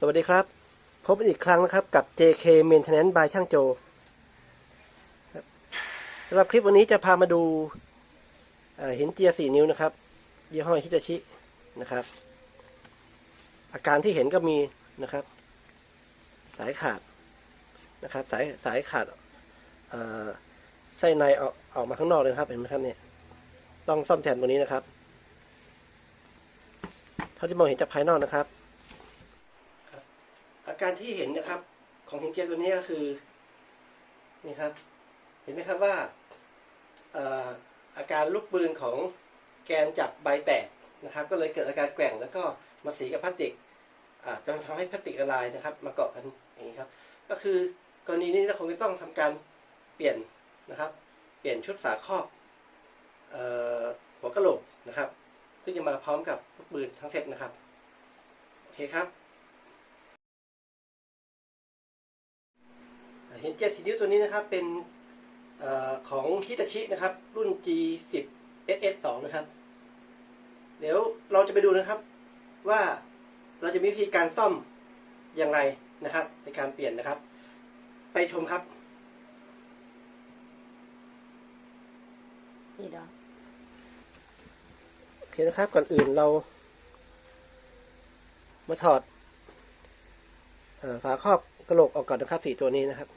สวัสดีครับ พบกันอีกครั้งนะครับกับ JK Maintenance by ช่างโจสำหรับคลิปวันนี้จะพามาดูเหินเจียสี่นิ้วนะครับ ยี่ห้อฮิตาชินะครับ อาการที่เห็นก็มีนะครับ สายขาดนะครับ สายสายขาดไส้ในออกออกมาข้างนอกเลยครับเห็นไหมครับเนี่ย ต้องซ่อมแซมตัวนี้นะครับ เท่าที่มองเห็นจากภายนอกนะครับ การที่เห็นนะครับ ของหินเจียตัวนี้ก็คือนี่ครับ เห็นไหมครับว่าเอ่อาการลูกปืนของแกนจับใบแตกนะครับ ก็เลยเกิดอาการแกว่งแล้วก็มาสีกับพลาสติกจนทำให้พลาสติกละลายนะครับ มาเกาะกันอย่างนี้ครับ ก็คือกรณีนี้เราคงจะต้องทำการเปลี่ยนนะครับ เปลี่ยนชุดฝาครอบออหัวกะโหลกนะครับ ซึ่งจะมาพร้อมกับลูกปืนทั้งเซตนะครับ โอเคครับ เห็นเจ็ดสีนิ้วตัวนี้นะครับ เป็นเออของฮิตาชินะครับ รุ่น G10 SS2 นะครับ เดี๋ยวเราจะไปดูนะครับ ว่าเราจะมีวิธีการซ่อมอย่างไรนะครับ ในการเปลี่ยนนะครับ ไปชมครับพี่ดอกโอเคนะครับ ก่อนอื่นเรา มาถอดเออฝาครอบกระโหลกออกก่อนนะครับสี่ตัวนี้นะครับ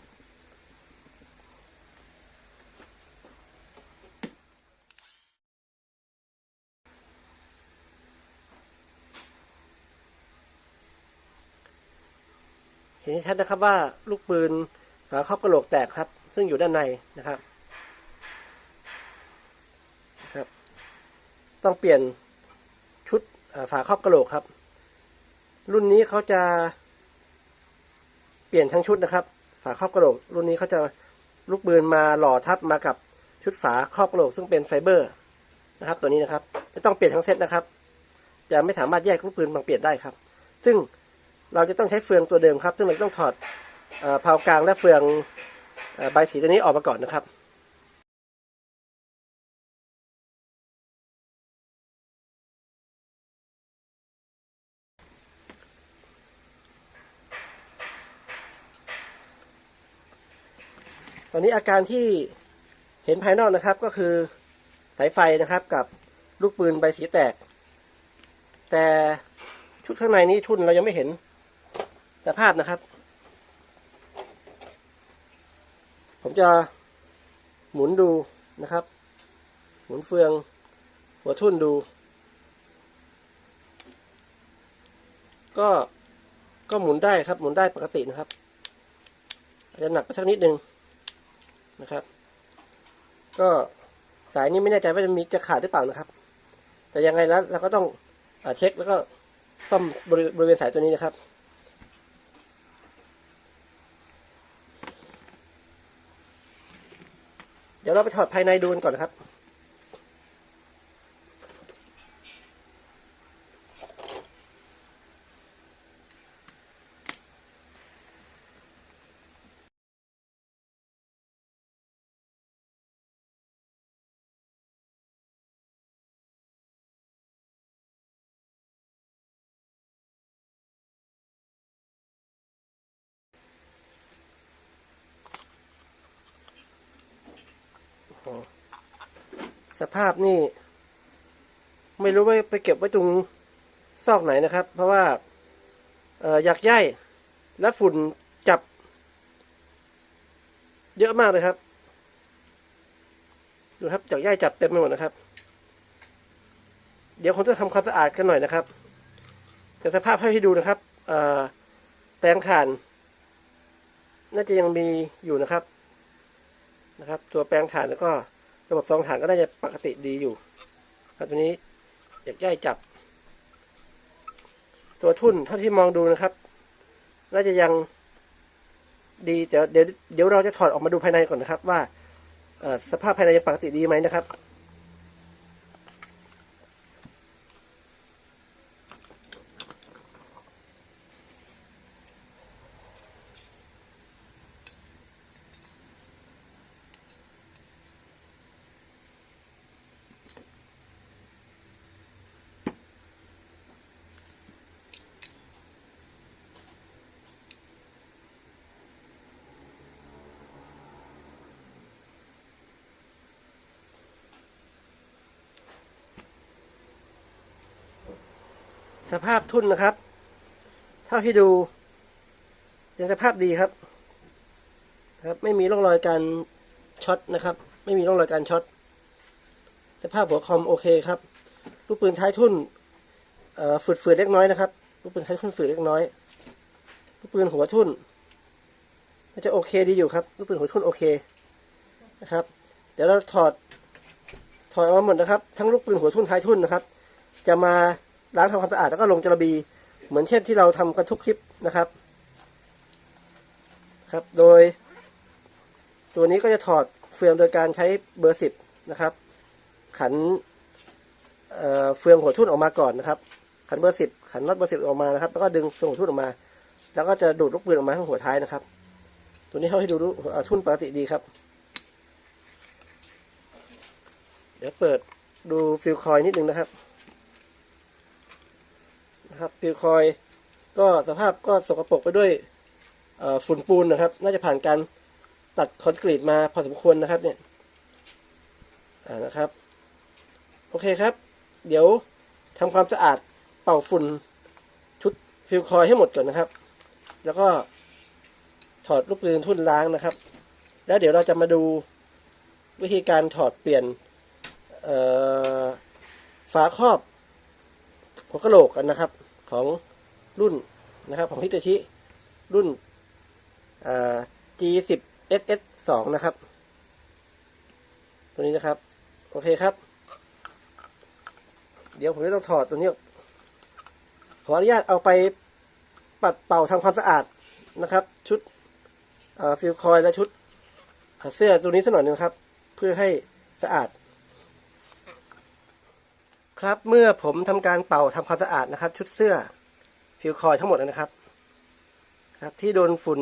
ห็นชัดนะครับว่าลูกปืนฝาครอบกระโหลกแตกครับ ซึ่งอยู่ด้านในนะครับครับ ต้องเปลี่ยนชุดฝาครอบกระโหลกครับ รุ่นนี้เขาจะ เปลี่ยนทั้งชุดนะครับ ฝาครอบกระโหลก รุ่นนี้เขาจะลูกปืนมาหล่อทับมากับชุดฝาครอบกระโหลกซึ่งเป็นไฟเบอร์นะครับ ตัวนี้นะครับจะต้องเปลี่ยนทั้งเซตนะครับ จะไม่สามารถแยกลูกปืนมาเปลี่ยนได้ครับ ซึ่ง เราจะต้องใช้เฟืองตัวเดิมครับ ซึ่งเราต้องถอดเออเพากลางและเฟืองใบสีตัวนี้ออกมาก่อนนะครับตอนนี้อาการที่เห็นภายนอกนะครับก็คือสายไฟนะครับกับลูกปืนใบสีแตก แต่ชุดข้างในนี้ทุนเรายังไม่เห็น สภาพนะครับ ผมจะหมุนดูนะครับ หมุนเฟือง หัวทุ่นดู ก็ก็หมุนได้ครับ หมุนได้ปกตินะครับอาจจะหนักไปสักนิดนึงนะครับ ก็สายนี้ไม่แน่ใจว่าจะมีจะขาดหรือเปล่านะครับ แต่ยังไงแล้วเราก็ต้องอเช็คแล้วก็ซ่อมบริบริเวณสายตัวนี้นะครับ ดี๋ยวเราไปถอดภายในดูกันก่อนนะครับ สภาพนี่ ไม่รู้ว่าไปเก็บไว้ตรงซอกไหนนะครับ เพราะว่าเอออยากย่ายและฝุ่นจับ เยอะมากเลยครับ ดูครับจากย่ายจับเต็มไปหมดนะครับ เดี๋ยวคงต้องทำความสะอาดกันหน่อยนะครับแต่สภาพให้ดูนะครับเออแปรงถ่าน น่าจะยังมีอยู่นะครับนะครับ ตัวแปลงถ่านแล้วก็ ระบบสองฐานก็น่าจะปกติดีอยู่ ครับตัวนี้อยากย่ายจับ ตัวทุ่นเท่าที่มองดูนะครับน่าจะยังดีแต่เดี๋ยวเดี๋ยวเราจะถอดออกมาดูภายในก่อนนะครับ ว่าสภาพภายในยังปกติดีไหมนะครับ สภาพทุ่นนะครับ เท่าที่ดูยังสภาพดีครับ ครับ ไม่มีร่องรอยการช็อตนะครับ ไม่มีร่องรอยการช็อตสภาพหัวคอมโอเคครับลูกปืนท้ายทุ่นฝืดๆเล็กน้อยนะครับลูกปืนท้ายทุ่นฝืดเล็กน้อยลูกปืนหัวทุ่นน่าจะโอเคดีอยู่ครับลูกปืนหัวทุ่นโอเคนะครับ เดี๋ยวเราถอดถอดออกมาหมดนะครับ ทั้งลูกปืนหัวทุ่นท้ายทุ่นนะครับ จะมา ล้างทำความสะอาดแล้วก็ลงจระบี เหมือนเช่นที่เราทำกันทุกคลิปนะครับ ครับ โดย ตัวนี้ก็จะถอดเฟืองโดยการใช้เบอร์สิบนะครับ ขันเอ่อเฟืองหัวทุ่นออกมาก่อนนะครับ ขันเบอร์สิบขันน็อตเบอร์สิบออกมานะครับ แล้วก็ดึงเฟืองหัวทุ่นออกมา แล้วก็จะดูดลูกปืนออกมาข้างหัวท้ายนะครับ ตัวนี้เขาให้ดูดูเอ่อทุ่นปกติดีครับเดี๋ยวเปิดดูฟิลคอยนิดนึงนะครับ นะครับฟิลคอยก็สภาพก็สกปรกไปด้วยฝุ่นปูนนะครับ น่าจะผ่านการตัดคอนกรีตมาพอสมควรนะครับเนี่ยอ่านะครับ โอเคครับ เดี๋ยวทำความสะอาดเป่าฝุ่นชุดฟิลคอยให้หมดก่อนนะครับ แล้วก็ถอดลูกปืนทุ่นล้างนะครับ แล้วเดี๋ยวเราจะมาดูวิธีการถอดเปลี่ยนฝาครอบหัวกระโหลกกันนะครับ ของรุ่นนะครับของฮิตาชิรุ่น G10 SS 2 นะครับ ตัวนี้นะครับ โอเคครับ เดี๋ยวผมจะต้องถอดตัวนี้ ขออนุญาตเอาไปปัดเป่าทำความสะอาดนะครับ ชุดฟิลคอยและชุดเสื้อตัวนี้สักหน่อยหนึงครับ เพื่อให้สะอาด ครับเมื่อผมทำการเป่าทำความสะอาดนะครับ ชุดเสื้อฟิวคอยทั้งหมดนะครับ ครับที่โดนฝุ่น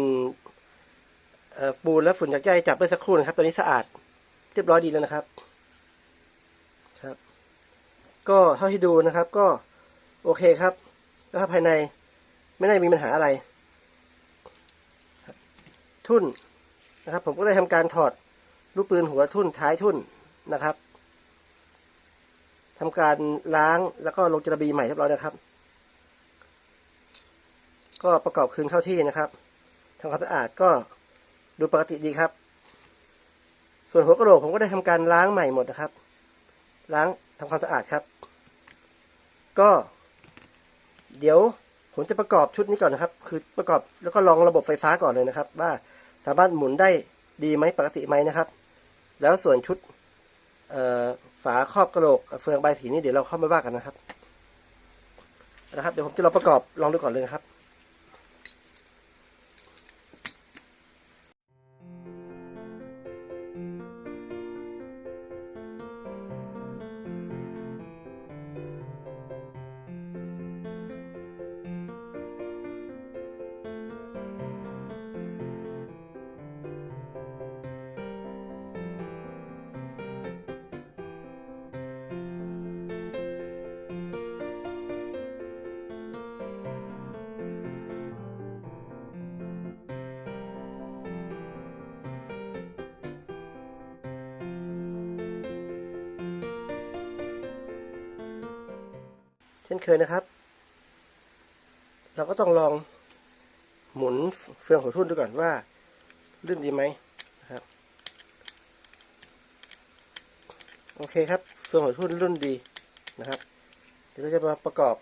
ปูนและฝุ่นจากใยจับเมื่อสักครู่นะครับตอนนี้สะอาดเรียบร้อยดีแล้วนะครับ ครับ ก็เท่าที่ดูนะครับ ก็โอเคครับแล้วภายในไม่ได้มีปัญหาอะไร ทุ่นนะครับ ผมก็ได้ทำการถอดลูกปืนหัวทุ่นท้ายทุ่นนะครับ ทำการล้างแล้วก็ลงจระบีใหม่เรียบร้อยนะครับ ก็ประกอบคืนเข้าที่นะครับทำความสะอาดก็ดูปกติดีครับ ส่วนหัวกระโหลกผมก็ได้ทำการล้างใหม่หมดนะครับ ล้างทำความสะอาดครับ ก็ เดี๋ยวผมจะประกอบชุดนี้ก่อนนะครับ คือประกอบแล้วก็ลองระบบไฟฟ้าก่อนเลยนะครับ ว่าสามารถหมุนได้ดีไหมปกติไหมนะครับ แล้วส่วนชุด ฝาครอบกระโหลกเฟืองใบสีนี่เดี๋ยวเราเข้ามาว่ากันนะครับนะครับ เดี๋ยวผมจะลองประกอบลองดูก่อนเลยนะครับ ช่นเคยนะครับ เราก็ต้องลองหมุนเฟืองหัวทุ่นดูก่อนว่าลื่นดีไหมนะครับ โอเคครับเฟืองหัวทุ่นรุ่นดีนะครับ เดี๋ยวเราจะมาประกอบ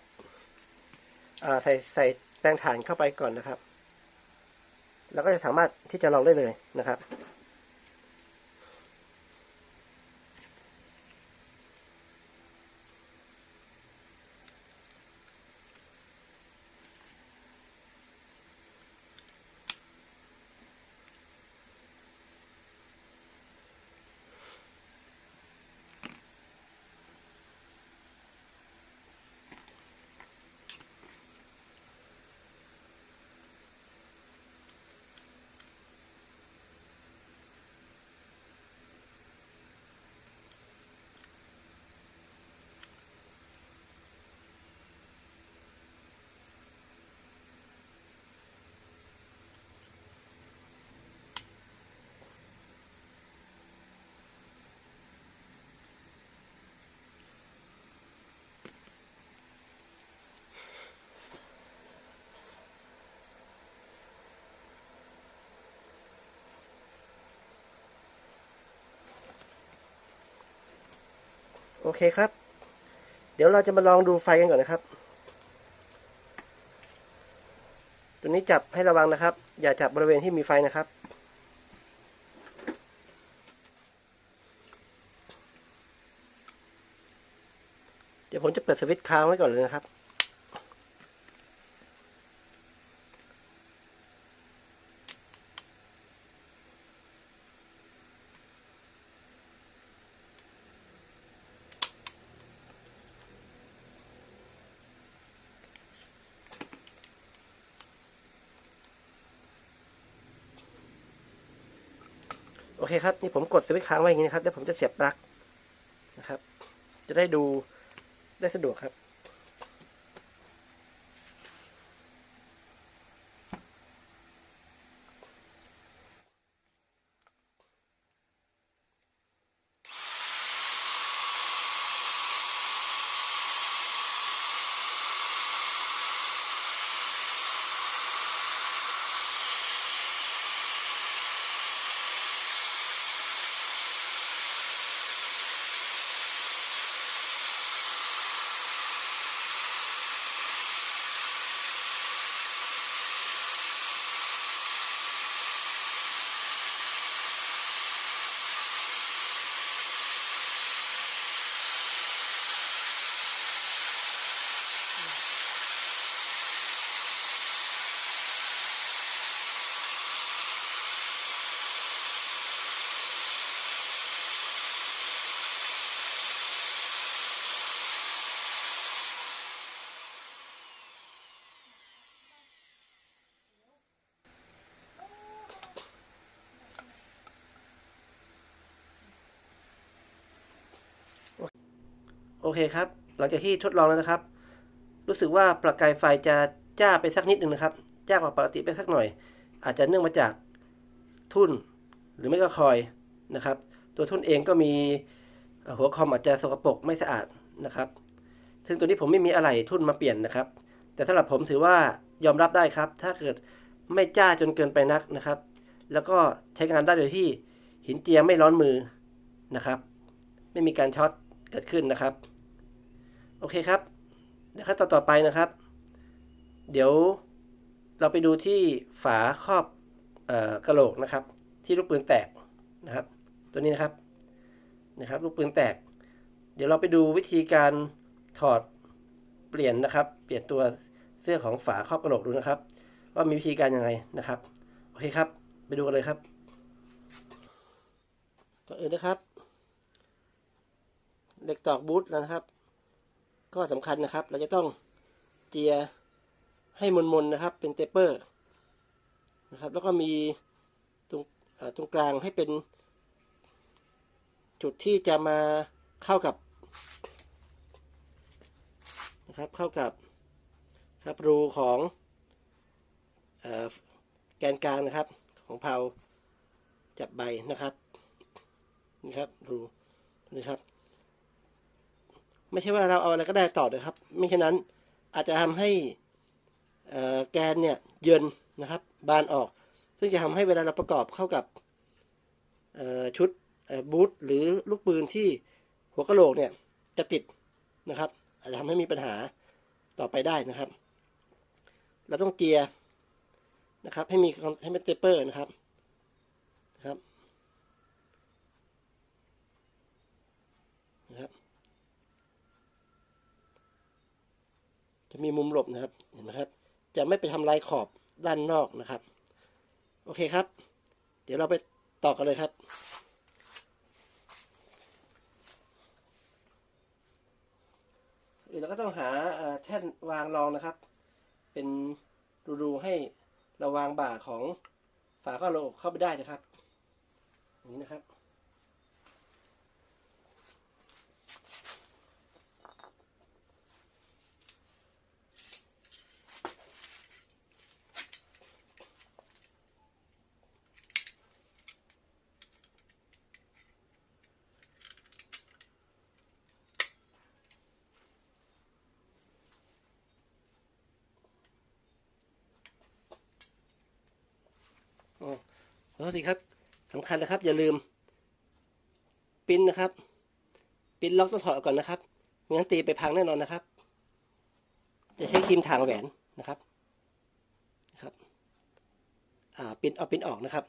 อใส่ใส่แปรงฐานเข้าไปก่อนนะครับ แล้วก็จะสามารถที่จะลองได้เลยนะครับ โอเคครับ เดี๋ยวเราจะมาลองดูไฟกันก่อนนะครับ ตัวนี้จับให้ระวังนะครับ อย่าจับบริเวณที่มีไฟนะครับเดี๋ยวผมจะเปิดสวิตช์ค้างไว้ก่อนเลยนะครับ เคครับ นี่ผมกดสวิตช์ค้างไว้อย่างนี้นะครับ แล้วผมจะเสียบปลั๊กนะครับ จะได้ดูได้สะดวกครับ อเคครับ หลังจากที่ทดลองแล้วนะครับ รู้สึกว่าประกายไฟจะจ้าไปสักนิดหนึ่งนะครับ จ้ากว่าปกติไปสักหน่อย อาจจะเนื่องมาจากทุ่นหรือไม่ก็คอยนะครับ ตัวทุ่นเองก็มีหัวคอมอาจจะสกปรกไม่สะอาดนะครับ ซึ่งตัวนี้ผมไม่มีอะไรทุ่นมาเปลี่ยนนะครับ แต่สำหรับผมถือว่ายอมรับได้ครับ ถ้าเกิดไม่จ้าจนเกินไปนักนะครับ แล้วก็ใช้งานได้โดยที่หินเจียไม่ร้อนมือนะครับ ไม่มีการช็อตเกิดขึ้นนะครับ โอเคครับเดี๋ยวขั้นตอนต่อไปนะครับ เดี๋ยวเราไปดูที่ฝาครอบออกระโหลกนะครับ ที่ลูกปืนแตกนะครับ ตัวนี้นะครับนะครับลูกปืนแตก เดี๋ยวเราไปดูวิธีการถอดเปลี่ยนนะครับ เปลี่ยนตัวเสื้อของฝาครอบกระโหลกดูนะครับ ว่ามีวิธีการยังไงนะครับ โอเคครับ ไปดูกันเลยครับก่อนอื่นนะครับ เหล็กตอกบูทนะครับ ก็สำคัญนะครับ เราจะต้องเจียให้มนๆนะครับ เป็นเตปเปอร์นะครับ แล้วก็มีตรงตรงกลางให้เป็นจุดที่จะมาเข้ากับนะครับเข้ากับครับรูของอแกนกลางนะครับของเพลาจับใบนะครับนี่ครับรูนี่ครับ ไม่ใช่ว่าเราเอาอะไรก็ได้ต่อเลยครับ ไม่เช่นนั้นอาจจะทำให้แกนเนี่ยเยินนะครับ บานออก ซึ่งจะทำให้เวลาเราประกอบเข้ากับชุดบูทหรือลูกปืนที่หัวกะโหลกเนี่ยจะติดนะครับ อาจจะทำให้มีปัญหาต่อไปได้นะครับ เราต้องเกียร์นะครับ ให้มีให้เป็นเตปเปอร์นะครับนะครับ จะมีมุมหลบนะครับเห็นไหมครับ จะไม่ไปทำลายขอบด้านนอกนะครับ โอเคครับ เดี๋ยวเราไปต่อกันเลยครับเราก็ต้องหาแท่นวางรองนะครับ เป็นรูๆให้เราวางบ่าของฝาข้อโลเข้าไปได้นะครับอย่างนี้นะครับ ขอ โทษทีครับสำคัญนะครับ อย่าลืมปิ้นนะครับ ปิดล็อกต้องถอดออกก่อนนะครับไม่งั้นตีไปพังแน่นอนนะครับ จะใช้ครีมทางแหวนนะครับนะครับ อ่าปิดเอาปิดออกนะครับ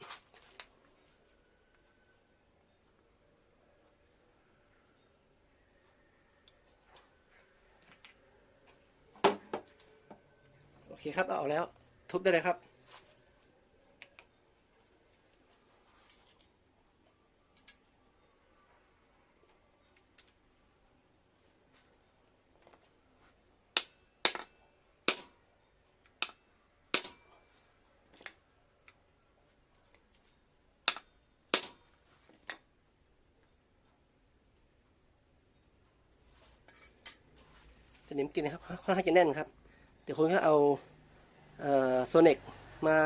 โอเคครับเอาออกแล้ว ทุบได้เลยครับ สนิมกินนะครับค่อนข้างจะแน่นครับ เดี๋ยวคงจะเอาโซเน็กมา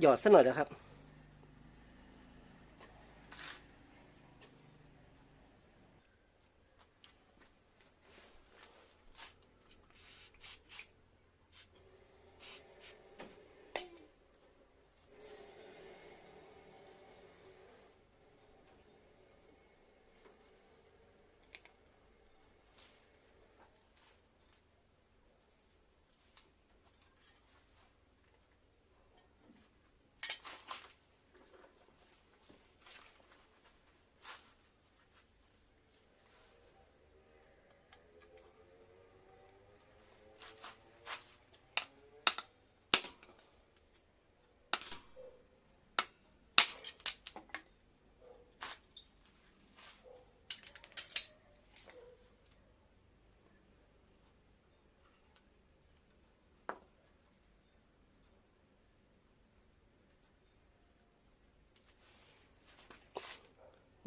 หยอดสักหน่อยนะครับ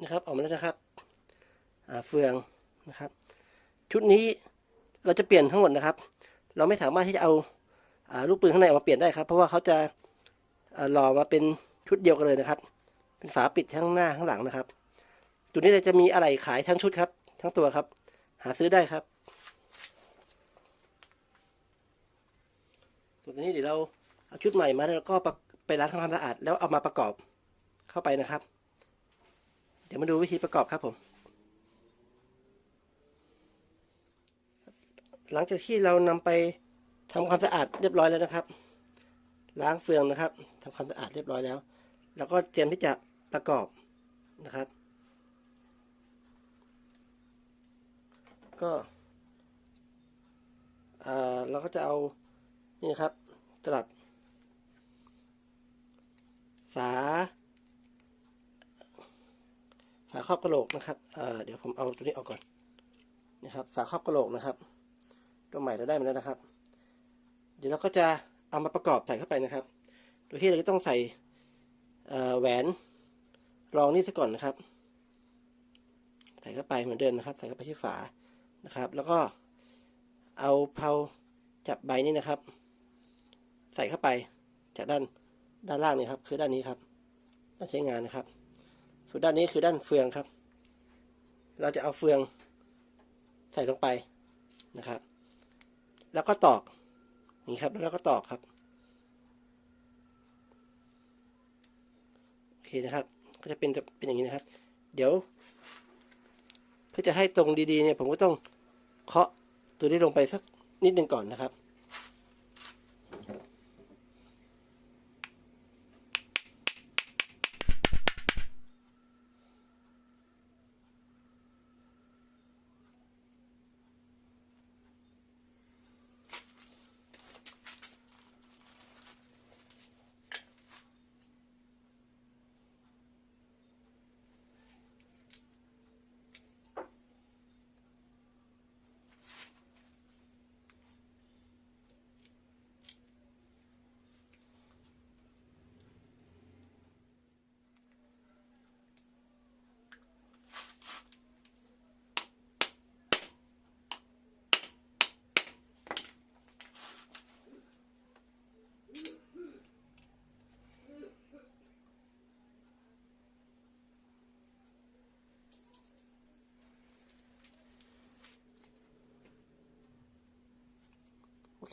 นะครับออกมาแล้วนะครับเฟืองนะครับ ชุดนี้เราจะเปลี่ยนทั้งหมดนะครับ เราไม่สามารถที่จะเอาอาลูกปืนข้างในออกมาเปลี่ยนได้ครับ เพราะว่าเขาจะหล่อมาเป็นชุดเดียวกันเลยนะครับ เป็นฝาปิดทั้งหน้าข้างหลังนะครับตัวนี้เราจะมีอะไรขายทั้งชุดครับ ทั้งตัวครับ หาซื้อได้ครับตัวนี้เดี๋ยวเราเอาชุดใหม่มาแล้วก็ไปล้างทำความสะอาดแล้วเอามาประกอบเข้าไปนะครับ ดี๋ยวมาดูวิธีประกอบครับผม หลังจากที่เรานำไปทำความสะอาดเรียบร้อยแล้วนะครับ ล้างเฟืองนะครับทำความสะอาดเรียบร้อยแล้วแล้วก็เตรียมที่จะประกอบนะครับ ก็เราก็จะเอานี่นะครับตลับฝา ฝาครอบกระโหลกนะครับเเดี๋ยวผมเอาตัวนี้ออกก่อนนะครับฝาครอบกระโหลกนะครับ ตัวใหม่เราได้มาแล้วนะครับ เดี๋ยวเราก็จะเอามาประกอบใส่เข้าไปนะครับ โดยที่เราจะต้องใส่แหวนรองนี่ซะก่อนนะครับ ใส่เข้าไปเหมือนเดิมนะครับ ใส่เข้าไปที่ฝานะครับ แล้วก็เอาเพาจับใบนี่นะครับ ใส่เข้าไปจากด้านด้านล่างนี่ครับ คือด้านนี้ครับต้องใช้งานนะครับ ส่วนด้านนี้คือด้านเฟืองครับ เราจะเอาเฟืองใส่ลงไปนะครับ แล้วก็ตอกนี่ครับแล้วก็ตอกครับโอเคนะครับ ก็จะเป็นเป็นอย่างนี้นะครับ เดี๋ยวเพื่อจะให้ตรงดีๆเนี่ยผมก็ต้องเคาะตัวนี้ลงไปสักนิดหนึ่งก่อนนะครับ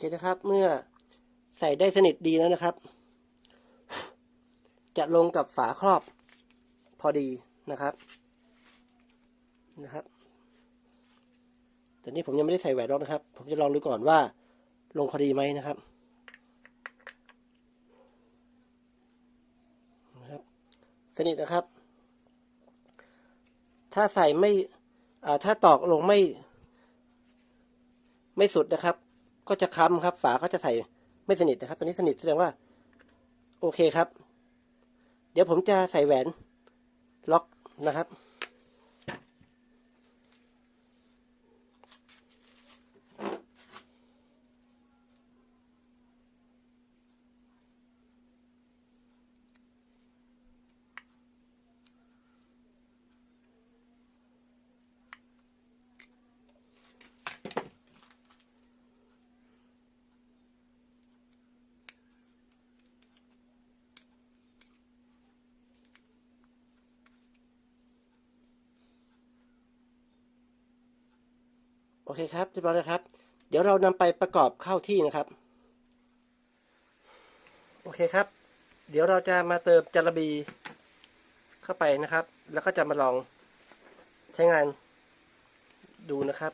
เคนะครับ เมื่อใส่ได้สนิทดีแล้วนะครับ จะลงกับฝาครอบพอดีนะครับนะครับแต่นี่ผมยังไม่ได้ใส่แหวนล็อกนะครับ ผมจะลองดูก่อนว่า ลงพอดีไหมนะครับนะครับสนิทนะครับ ถ้าใส่ไม่ถ้าตอกลงไม่ ไม่สุดนะครับ ก็จะค้ำครับ ฝาก็จะใส่ไม่สนิทนะครับ ตอนนี้สนิทแสดงว่า โอเคครับ เดี๋ยวผมจะใส่แหวนล็อกนะครับ อเคครับเรียบร้อยแล้วครับ เดี๋ยวเรานำไปประกอบเข้าที่นะครับ โอเคครับ เดี๋ยวเราจะมาเติมจารบีเข้าไปนะครับ แล้วก็จะมาลองใช้งานดูนะครับ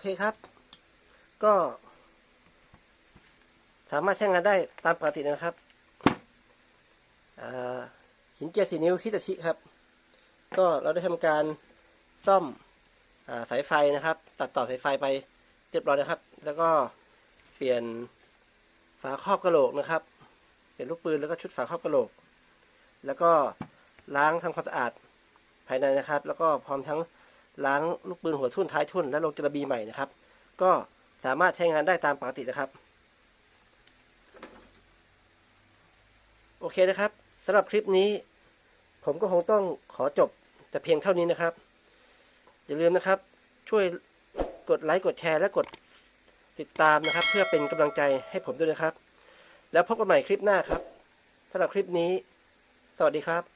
เคครับ ก็ สามารถใช้งานได้ตามปกตินะครับหินเจียสีนิ้วคิตาชิครับ ก็เราได้ทำการซ่อมอสายไฟนะครับ ตัดต่อสายไฟไปเรียบร้อยนะครับ แล้วก็เปลี่ยนฝาครอบกระโหลกนะครับ เปลี่ยนลูกปืนแล้วก็ชุดฝาครอบกระโหลก แล้วก็ล้างทำความสะอาดภายในนะครับ แล้วก็พร้อมทั้ง ล้างลูกปืนหัวทุ่นท้ายทุ่นและลงจระบีใหม่นะครับ ก็สามารถใช้งานได้ตามปกตินะครับ โอเคนะครับสำหรับคลิปนี้ ผมก็คงต้องขอจบแต่เพียงเท่านี้นะครับ อย่าลืมนะครับ ช่วยกดไลค์กดแชร์และกดติดตามนะครับ เพื่อเป็นกำลังใจให้ผมด้วยนะครับ แล้วพบกันใหม่คลิปหน้าครับสำหรับคลิปนี้ สวัสดีครับ